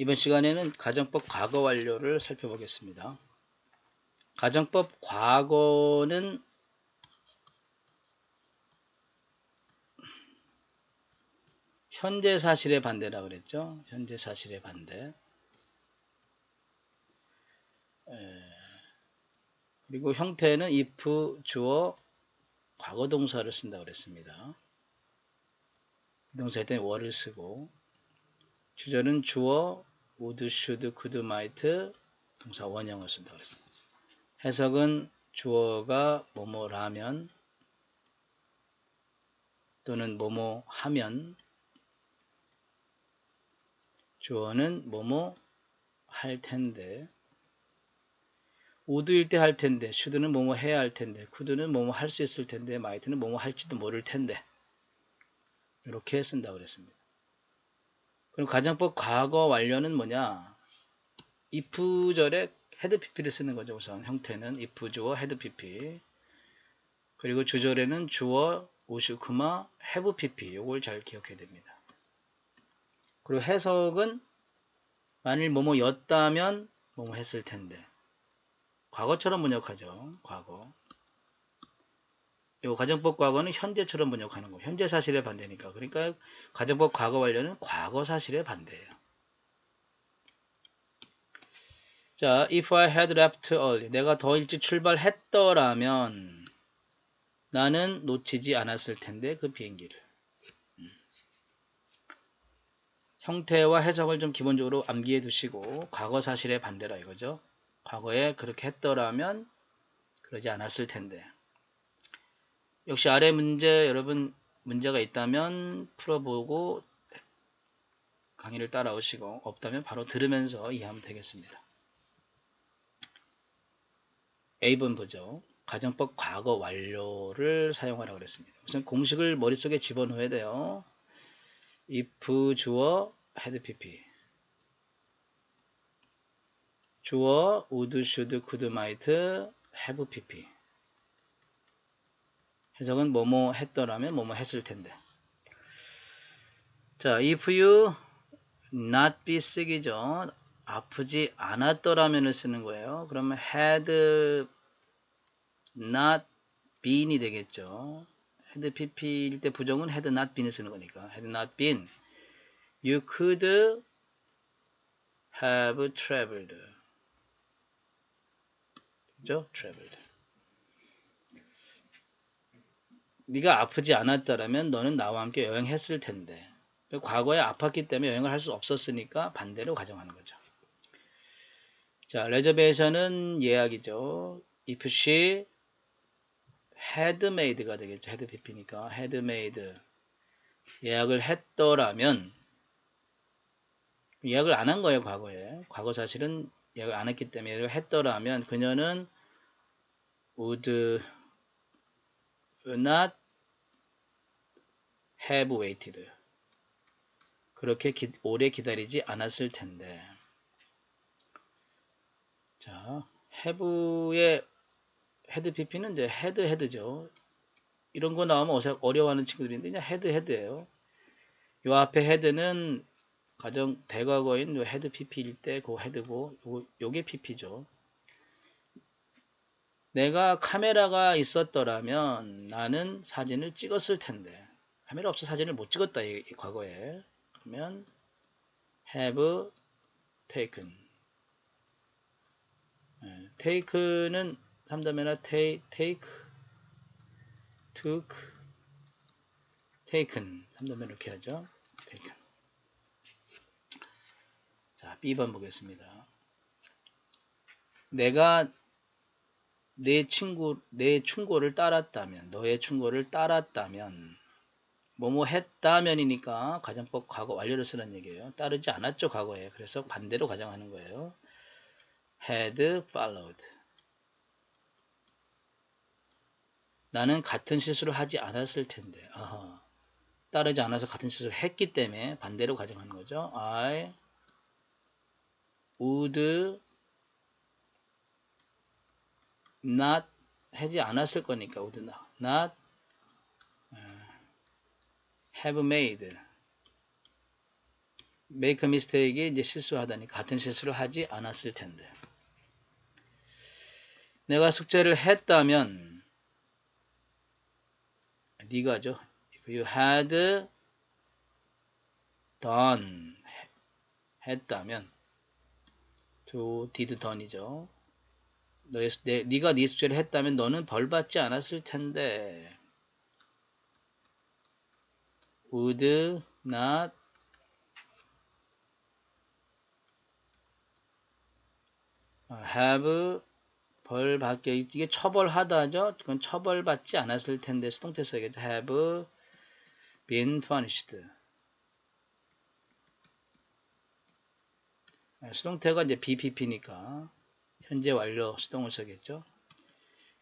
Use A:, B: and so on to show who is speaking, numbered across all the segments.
A: 이번 시간에는 가정법 과거 완료를 살펴보겠습니다. 가정법 과거는 현재 사실의 반대라 그랬죠. 현재 사실의 반대. 에, 그리고 형태는 if 주어 과거 동사를 쓴다 그랬습니다. 동사 were 를 쓰고 주절은 주어 would, should, could, might 동사 원형을 쓴다 그랬습니다. 해석은 주어가 뭐뭐라면 또는 뭐뭐 하면 주어는 뭐뭐 할 텐데 우드일 때 할 텐데 should는 뭐뭐 해야 할 텐데 could는 뭐뭐 할 수 있을 텐데 might는 뭐뭐 할지도 모를 텐데 이렇게 쓴다고 그랬습니다. 그럼 가정법 과거 완료는 뭐냐? if절에 헤드 pp를 쓰는 거죠. 우선 형태는 if 주어 헤드 pp 그리고 주절에는 주어 오슈쿠마 have pp 요걸 잘 기억해야 됩니다. 그리고 해석은 만일 뭐뭐였다면 뭐뭐 했을 텐데 과거처럼 번역하죠. 과거 요 가정법 과거는 현재처럼 번역하는 거. 현재 사실의 반대니까. 그러니까 가정법 과거 완료는 과거 사실의 반대예요. 자, if I had left early. 내가 더 일찍 출발했더라면 나는 놓치지 않았을 텐데 그 비행기를. 음. 형태와 해석을 좀 기본적으로 암기해 두시고 과거 사실의 반대라 이거죠. 과거에 그렇게 했더라면 그러지 않았을 텐데. 역시 아래 문제 여러분 문제가 있다면 풀어보고 강의를 따라오시고 없다면 바로 들으면서 이해하면 되겠습니다. A번 보죠. 가정법 과거 완료를 사용하라고 그랬습니다. 우선 공식을 머릿속에 집어넣어야 돼요. if 주어 had pp 주어 would, should, could, might, have pp 해석은 뭐뭐 했더라면 뭐뭐 했을 텐데. 자, if you not be sick이죠. 아프지 않았더라면을 쓰는 거예요. 그러면 had not been이 되겠죠. had pp일 때 부정은 had not been을 쓰는 거니까. had not been. You could have traveled. 그죠? traveled. 네가 아프지 않았더라면 너는 나와 함께 여행했을 텐데 과거에 아팠기 때문에 여행을 할 수 없었으니까 반대로 가정하는 거죠. 자, 레저베이션은 예약이죠. if she had made가 되겠죠. had pp니까 had made 예약을 했더라면 예약을 안 한 거예요. 과거에. 과거 사실은 예약을 안 했기 때문에 예약을 했더라면 그녀는 would not have waited. 그렇게 기, 오래 기다리지 않았을 텐데. 자, have의 head pp는 이제 head head죠. 이런 거 나오면 어려워하는 친구들인데 그냥 head head예요. 요 앞에 head는 가정 대과거인 요 head pp일 때그 head고 요, 요게 pp죠. 내가 카메라가 있었더라면 나는 사진을 찍었을 텐데 카메라 없어 사진을 못 찍었다 이, 이 과거에 그러면 have taken 네, take는 3단면화 take, take, took, taken 3단면 이렇게 하죠. taken 자, B번 보겠습니다. 내가 내 친구, 내 충고를 따랐다면, 너의 충고를 따랐다면, 뭐뭐 했다면이니까 가정법 과거 완료를 쓰는 얘기예요. 따르지 않았죠, 과거에. 그래서 반대로 가정하는 거예요. had followed. 나는 같은 실수를 하지 않았을 텐데. 아하. 따르지 않아서 같은 실수를 했기 때문에 반대로 가정하는 거죠. I would not 하지 않았을 거니까 would not, not have made make a mistake이 이제 실수하다니 같은 실수를 하지 않았을 텐데. 내가 숙제를 했다면 네가죠. You had done 했다면 to did done이죠. 너의 내, 네가 네 숙제를 했다면 너는 벌 받지 않았을 텐데. Would not have 벌 받게 이게 처벌하다죠. 그건 처벌받지 않았을 텐데 수동태 써야겠죠. have been punished. 수동태가 이제 BPP니까 현재 완료 수동을 써겠죠.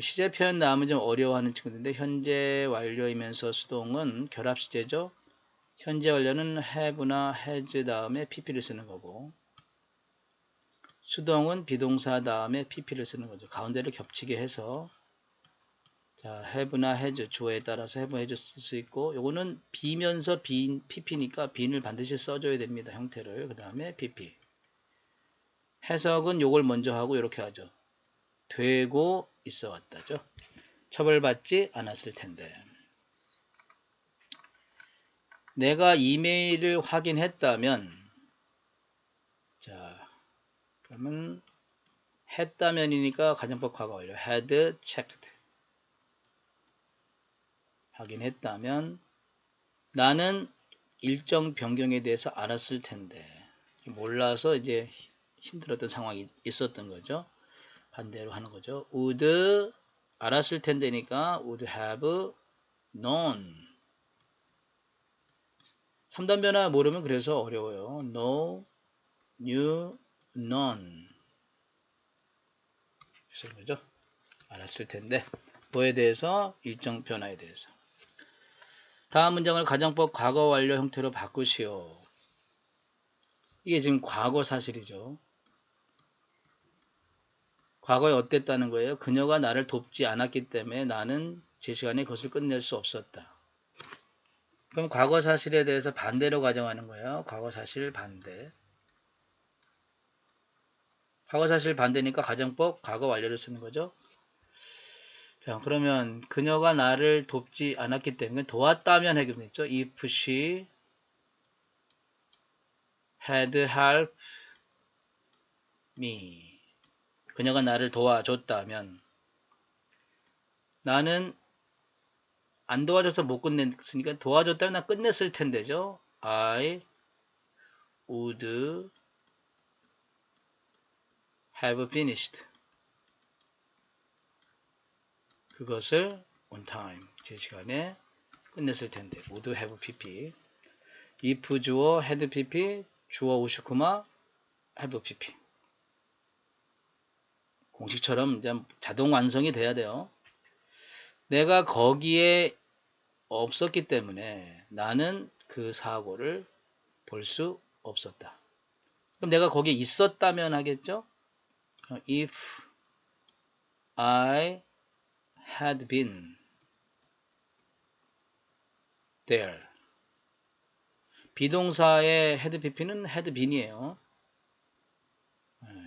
A: 시제 표현 나오면 좀 어려워하는 친구들인데 현재 완료이면서 수동은 결합 시제죠. 현재 완료는 have나 has 다음에 pp를 쓰는 거고 수동은 비동사 다음에 pp를 쓰는 거죠. 가운데를 겹치게 해서 자 have나 has 주어에 따라서 have, has 쓸 수 있고 요거는 비면서 빈 pp니까 빈을 반드시 써줘야 됩니다. 형태를 그 다음에 pp 해석은 요걸 먼저 하고 이렇게 하죠. 되고 있어 왔다죠. 처벌받지 않았을 텐데. 내가 이메일을 확인했다면 자 그러면 했다면이니까 가정법 과거 완료 had checked 확인했다면 나는 일정 변경에 대해서 알았을 텐데 몰라서 이제 힘들었던 상황이 있었던 거죠. 반대로 하는 거죠. would 알았을 텐데니까 would have known 3단 변화 모르면 그래서 어려워요. know, knew, known 그런 거죠. 알았을 텐데 뭐에 대해서 일정 변화에 대해서 다음 문장을 가정법 과거 완료 형태로 바꾸시오. 이게 지금 과거 사실이죠. 과거에 어땠다는 거예요? 그녀가 나를 돕지 않았기 때문에 나는 제 시간에 그것을 끝낼 수 없었다. 그럼 과거 사실에 대해서 반대로 가정하는 거예요. 과거 사실 반대. 과거 사실 반대니까 가정법 과거 완료를 쓰는 거죠. 자, 그러면 그녀가 나를 돕지 않았기 때문에 도왔다면 해결됐죠. If she had helped me. 그녀가 나를 도와줬다면 나는 안 도와줘서 못 끝냈으니까 도와줬다면 나 끝냈을 텐데죠. I would have finished. 그것을 on time, 제 시간에 끝냈을 텐데. would have pp. if 주어 had pp, 주어 오시쿠마 have pp. 공식처럼 이제 자동 완성이 돼야 돼요. 내가 거기에 없었기 때문에 나는 그 사고를 볼 수 없었다. 그럼 내가 거기에 있었다면 하겠죠? If I had been there. 비동사의 had pp는 had been이에요.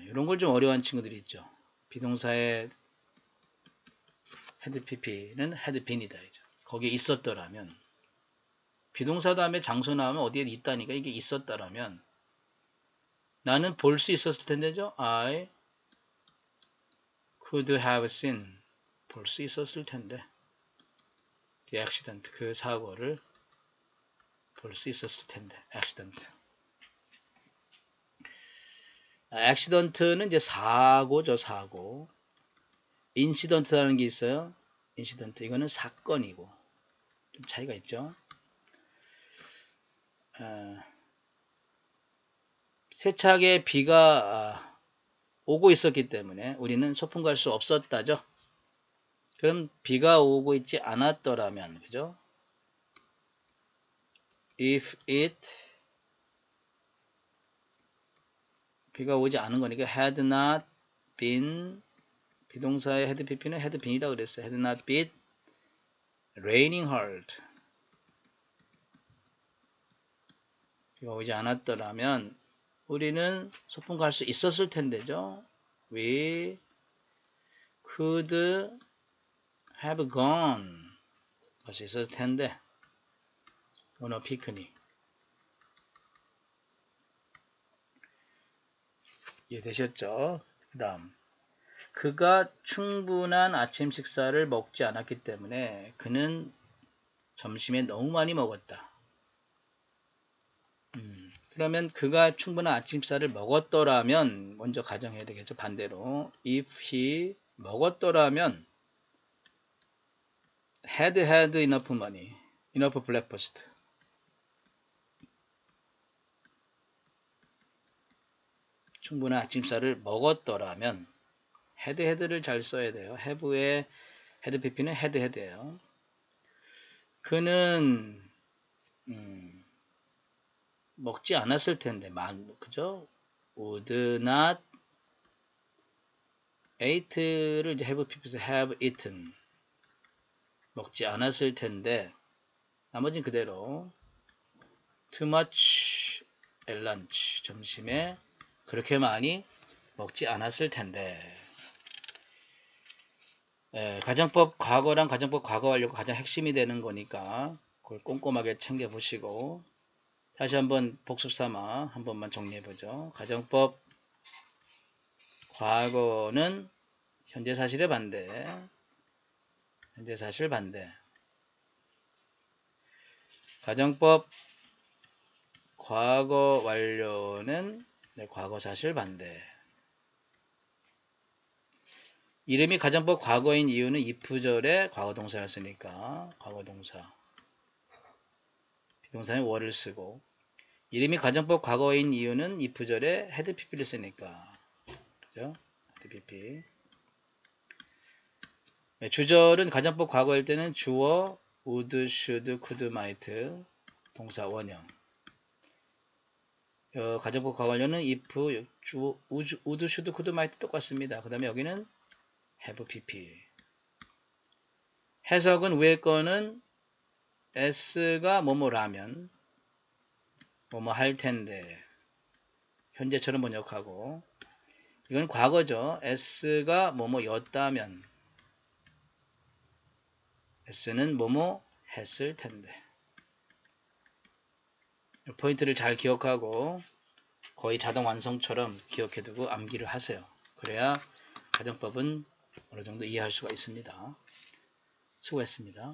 A: 이런 걸 좀 어려워하는 친구들이 있죠. 비동사의 had pp는 had been이다. 거기에 있었더라면 비동사 다음에 장소 나오면 어디에 있다니까 이게 있었다라면 나는 볼 수 있었을 텐데죠. I could have seen 볼 수 있었을 텐데 the accident 그 사고를 볼 수 있었을 텐데 accident 액시던트는 이제 사고죠, 사고. 인시던트라는 게 있어요. 인시던트. 이거는 사건이고. 좀 차이가 있죠. 어, 세차게 비가 아, 오고 있었기 때문에 우리는 소풍 갈 수 없었다죠. 그럼 비가 오고 있지 않았더라면, 그죠? If it 비가 오지 않은 거니까 had not been 비동사의 had pp는 had been이라고 그랬어요. had not been raining hard. 비가 오지 않았더라면 우리는 소풍 갈 수 있었을 텐데죠. We could have gone. 갈 수 있었을 텐데. on a picnic. 이해되셨죠? 그 다음. 그가 충분한 아침 식사를 먹지 않았기 때문에 그는 점심에 너무 많이 먹었다. 음, 그러면 그가 충분한 아침 식사를 먹었더라면 먼저 가정해야 되겠죠. 반대로 if he 먹었더라면 had had enough money, enough breakfast. 충분한 아침쌀을 먹었더라면 헤드 헤드를 잘 써야 돼요. have의 헤드 pp는 헤드 헤드예요. 그는 음, 먹지 않았을 텐데, 만, 그죠? would not ate를 이제 have pp에서 have eaten 먹지 않았을 텐데 나머지는 그대로 too much at lunch 점심에 그렇게 많이 먹지 않았을 텐데 예, 가정법 과거랑 가정법 과거 완료가 가장 핵심이 되는 거니까 그걸 꼼꼼하게 챙겨 보시고 다시 한번 복습 삼아 한 번만 정리해 보죠. 가정법 과거는 현재 사실의 반대 현재 사실 반대 가정법 과거 완료는 네, 과거 사실 반대. 이름이 가정법 과거인 이유는 if절에 과거동사를 쓰니까 과거동사. 비동사는 월을 쓰고 이름이 가정법 과거인 이유는 if절에 헤드 pp를 쓰니까 그죠? 헤드 pp. 네, 주절은 가정법 과거일 때는 주어 would, should, could, might 동사 원형. 어, 가정법 과거완료는 if, 주, 우주, would, should, could, might 똑같습니다. 그 다음에 여기는 have, pp. 해석은 위에 거는 s가 뭐뭐라면 뭐뭐 할 텐데 현재처럼 번역하고 이건 과거죠. s가 뭐뭐였다면 s는 뭐뭐 했을 텐데 포인트를 잘 기억하고 거의 자동 완성처럼 기억해두고 암기를 하세요. 그래야 가정법은 어느 정도 이해할 수가 있습니다. 수고했습니다.